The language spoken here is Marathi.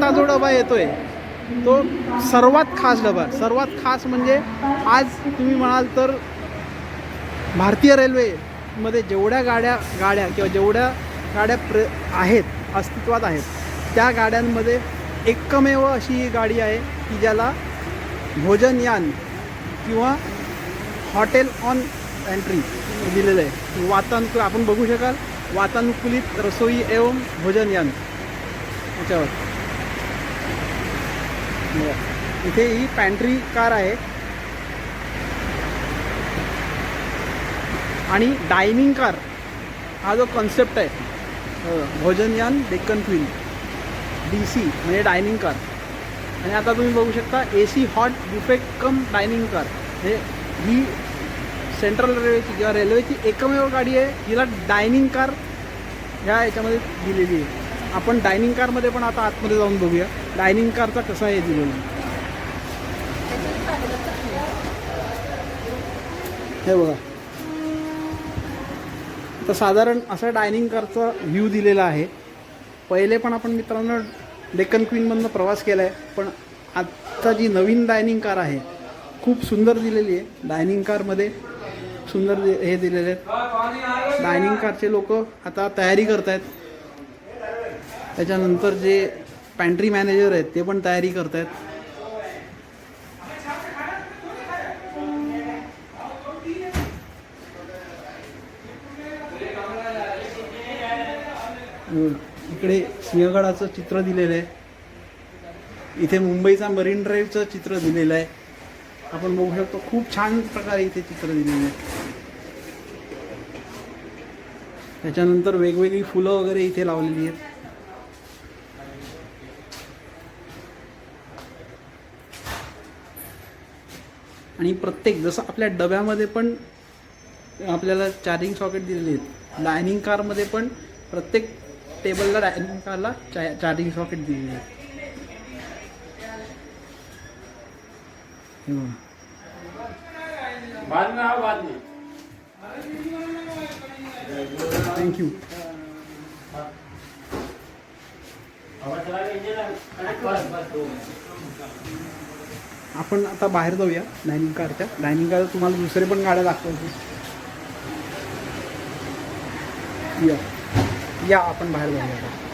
आता जो डबा येतोय तो सर्वात खास डबा. सर्वात खास म्हणजे आज तुम्ही म्हणाल तर भारतीय रेल्वेमध्ये जेवढ्या गाड्या गाड्या किंवा जेवढ्या गाड्या प्र आहेत अस्तित्वात आहेत त्या गाड्यांमध्ये एकमेव अशी ही गाडी आहे की ज्याला भोजनयान किंवा हॉटेल ऑन एंट्री दिलेलं आहे. वातानुकूल आपण बघू शकाल वातानुकूलित रसोई एवं भोजनयान याच्यावर. इथे ही पॅन्ट्री कार आहे. आणि डायनिंग कार हा जो कॉन्सेप्ट आहे भोजनयान डेक्कन क्वीन डी सी म्हणजे डायनिंग कार आणि आता तुम्ही बघू शकता A C hot buffet cum dining car म्हणजे ही सेंट्रल रेल्वेची किंवा रेल्वेची एकमेव गाडी आहे. हिला डायनिंग कार ह्या याच्यामध्ये दिलेली आहे. आपण डायनिंग कारमध्ये पण आता आतमध्ये जाऊन बघूया. डायनिंग कारचा कसा आहे दिलेला हे बघा. तर साधारण असा डायनिंग कारचा व्ह्यू दिलेला आहे. पहिले पण आपण मित्रांनो डेक्कन क्वीनमधनं प्रवास केला आहे पण आत्ता जी नवीन डायनिंग कार आहे खूप सुंदर दिलेली आहे. डायनिंग कारमध्ये सुंदर दि- हे दिलेले आहेत. डायनिंग कारचे लोक आता तयारी करत आहेत त्याच्यानंतर जे पॅन्ट्री मॅनेजर आहेत ते पण तयारी करत आहेत इकडे सिंहगडाचं चित्र दिलेलं आहे. इथे मुंबईचा मरीन ड्राईव्हचं चित्र दिलेलं आहे. आपण बघू शकतो खूप छान प्रकारे इथे चित्र दिलेलं आहे. त्याच्यानंतर वेगवेगळी फुलं वगैरे इथे लावलेली आहेत. आणि प्रत्येक जसं आपल्या डब्यामध्ये पण आपल्याला चार्जिंग सॉकेट दिलेले आहेत डायनिंग कारमध्ये पण प्रत्येक टेबलला डायनिंग कारला चा चार्जिंग सॉकेट दिलेले आहेत. बघा. बाद में आओ बाद में थँक्यू आपण आता बाहेर जाऊया डायनिंग कारच्या डायनिंग कार तुम्हाला दुसरे पण गाड्या दाखवायचे या. या आपण बाहेर जाऊया.